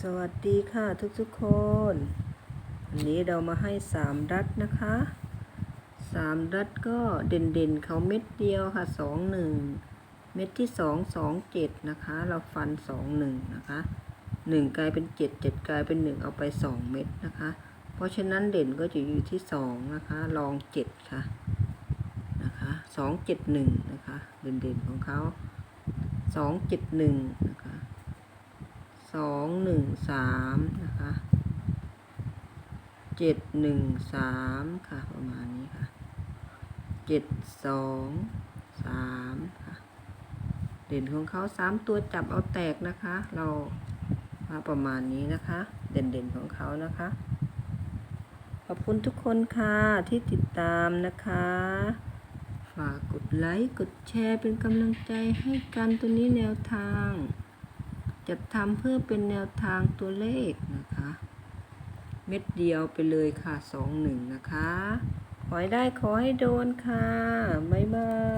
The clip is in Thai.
สวัสดีค่ะทุกๆคนวันนี้เรามาให้สามรัดนะคะสามรัดก็เด่นๆเขาเม็ดเดียวค่ะสองหนึ่งเม็ดที่สองสองเจ็ดนะคะ เราฟันสองหนึ่งนะคะหนึ่งกลายเป็นเจ็ดเจ็ดกลายเป็นหนึ่งเอาไปสองเม็ดนะคะ เพราะฉะนั้นเด่นก็จะอยู่ที่สองนะคะลองเจ็ดค่ะนะคะสองเจ็ดหนึ่งนะคะ เด่นๆของเขาสองเจ็ดหนึ่งนะคะ สองหนึ่งสามนะคะเจ็ดหนึ่งสามค่ะประมาณนี้ค่ะเจ็ดสองสามค่ะเด่นของเขาสามตัวจับเอาแตกนะคะ เรามาประมาณนี้นะคะเด่นเด่นๆของเขานะคะ ขอบคุณทุกคนค่ะที่ติดตามนะคะฝากกดไลค์ กดแชร์เป็นกำลังใจให้กันตัวนี้แนวทาง จะทำเพื่อเป็นแนวทางตัวเลขนะคะ เม็ดเดียวไปเลยค่ะสองหนึ่งนะคะ ขอให้ได้ขอให้โดนค่ะ บ๊ายบาย